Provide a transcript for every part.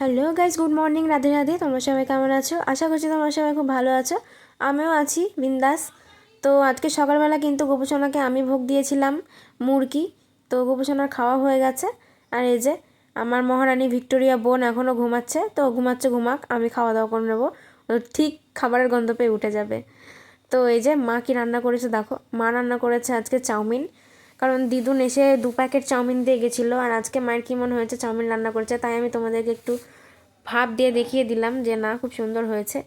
Hello guys good morning, Radhe Radhe. তোমরা সবাই কেমন আছো? আশা করছি তোমরা সবাই খুব ভালো আছো। আমিও আছি, বিন্দাস। তো আজকে সকালবেলা কিন্তু গোপুসোনাকে আমি ভোগ দিয়েছিলাম, মুরগি। তো গোপুসোনার খাওয়া হয়ে গেছে। আর এই যে আমার মহারানী ভিক্টোরিয়া বোন এখনও ঘুমাচ্ছে, তো ঘুমাচ্ছে, ঘুমাক, আমি খাওয়া দাওয়া করে নেব। ঠিক খাবারের গন্ধ পেয়ে উঠে যাবে। তো এই যে মা কি রান্না করেছে, দেখো। মা রান্না করেছে আজকে চাউমিন। কারণ দিদুন এসে দু প্যাকেট চাউমিন দিয়ে গেছিল, আর আজকে মায়ের কী মনে হয়েছে চাউমিন রান্না করেছে, তাই আমি তোমাদেরকে একটু ভাব দিয়ে দেখিয়ে দিলাম যে না, খুব সুন্দর হয়েছে।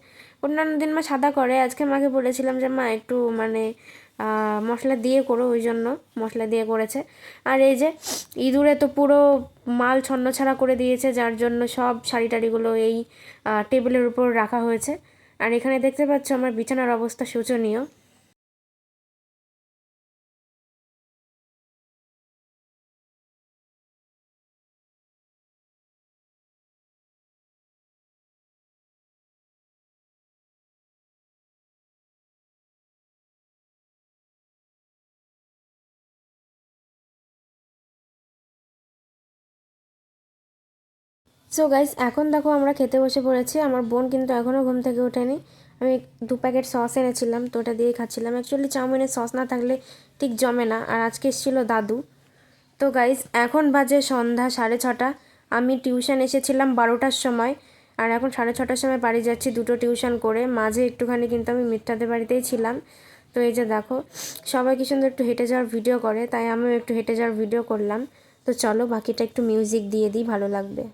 অন্যান্য দিন মা সাদা করে, আজকে মাকে বলেছিলাম যে মা একটু মানে মশলা দিয়ে করো, ওই জন্য মশলা দিয়ে করেছে। আর এই যে ইঁদুরে তো পুরো মাল ছন্ন ছাড়া করে দিয়েছে, যার জন্য সব শাড়ি টাড়িগুলো এই টেবিলের উপর রাখা হয়েছে। আর এখানে দেখতে পাচ্ছ আমার বিছানার অবস্থা শোচনীয়। সো গাইস এখন দেখো আমরা খেতে বসে পড়েছি। আমার বোন কিন্তু এখনও ঘুম থেকে ওঠেনি। আমি দু প্যাকেট সস এনেছিলাম, তো ওটা দিয়েই খাচ্ছিলাম। অ্যাকচুয়ালি চাউমিনের সস না থাকলে ঠিক জমে না। আর আজকে এসেছিল দাদু। তো গাইস এখন বাজে সন্ধ্যা সাড়ে ছটা। আমি টিউশন এসেছিলাম বারোটার সময়। আর এখন সাড়ে ছটার সময় বাড়ি যাচ্ছি দুটো টিউশন করে। মাঝে একটুখানি কিন্তু আমি মিথ্যাদের বাড়িতেই ছিলাম। তো এই যে দেখো, সবাই কি সুন্দর একটু হেঁটে যাওয়ার ভিডিও করে। তাই আমিও একটু হেঁটে যাওয়ার ভিডিও করলাম। তো চলো, বাকিটা একটু মিউজিক দিয়ে দিই, ভালো লাগবে।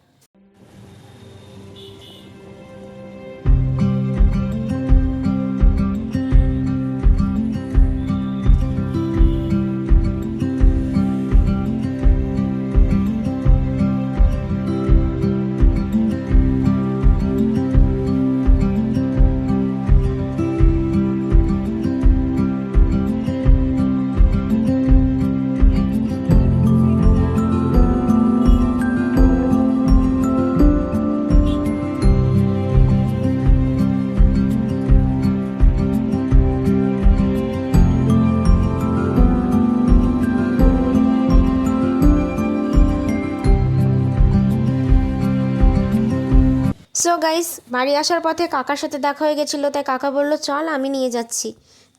সো গাইস বাড়ি আসার পথে কাকার সাথে দেখা হয়ে গেছিল, তাই কাকা বলল, চল, আমি নিয়ে যাচ্ছি।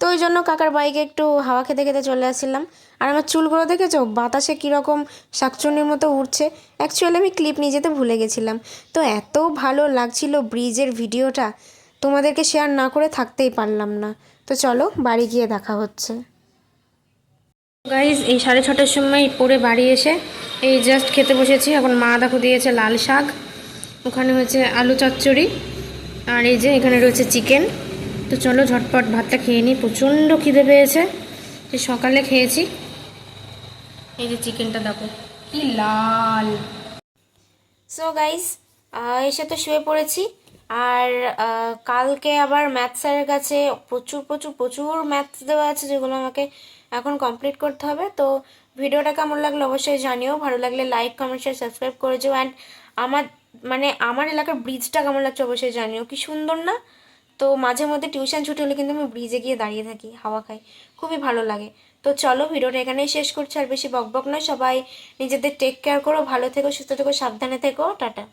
তো ওই জন্য কাকার বাইকে একটু হাওয়া খেতে খেতে চলে আসছিলাম। আর আমার চুলগুলো দেখেছ? বাতাসে কীরকম শাকচুনির মতো উঠছে অ্যাকচুয়ালি আমি ক্লিপ নিয়ে যেতে ভুলে গেছিলাম। তো এত ভালো লাগছিল ব্রিজের ভিডিওটা। তোমাদেরকে শেয়ার না করে থাকতেই পারলাম না। তো চলো, বাড়ি গিয়ে দেখা হচ্ছে। গাইজ এই সাড়ে ছটার সময় পরে বাড়ি এসে এই জাস্ট খেতে বসেছি। এখন মা দেখো দিয়েছে লাল শাক। ওখানে হয়েছে আলু চচ্চড়ি, আর এই যে এখানে রয়েছে চিকেন। তো চলো ঝটপট ভাতটা খেয়ে নিই, প্রচণ্ড খিদে পেয়েছে। যে সকালে খেয়েছি। এই যে চিকেনটা দেখো, কি লাল। সো গাইস এসে তো শুয়ে পড়েছি। আর কালকে আবার ম্যাথ স্যারের কাছে প্রচুর প্রচুর প্রচুর ম্যাথস দেওয়া আছে, যেগুলো আমাকে এখন কমপ্লিট করতে হবে। তো ভিডিওটা কেমন লাগল অবশ্যই জানিও। ভালো লাগলে লাইক কমেন্ট শেয়ার সাবস্ক্রাইব করে অ্যান্ড আমার মানে আমার এলাকার ব্রিজটা কেমন লাগছে অবশ্যই জানিও। কি সুন্দর না? তো মাঝে মধ্যে টিউশন ছুটি হলে কিন্তু আমি ব্রিজে গিয়ে দাঁড়িয়ে থাকি, হাওয়া খাই। খুবই ভালো লাগে। তো চলো ভিডিওটা এখানেই শেষ করছি। আর বেশি বকবক নয়, সবাই নিজেদের টেক কেয়ার করো, ভালো থেকো, সুস্থ থেকো, সাবধানে থেকো। টাটা।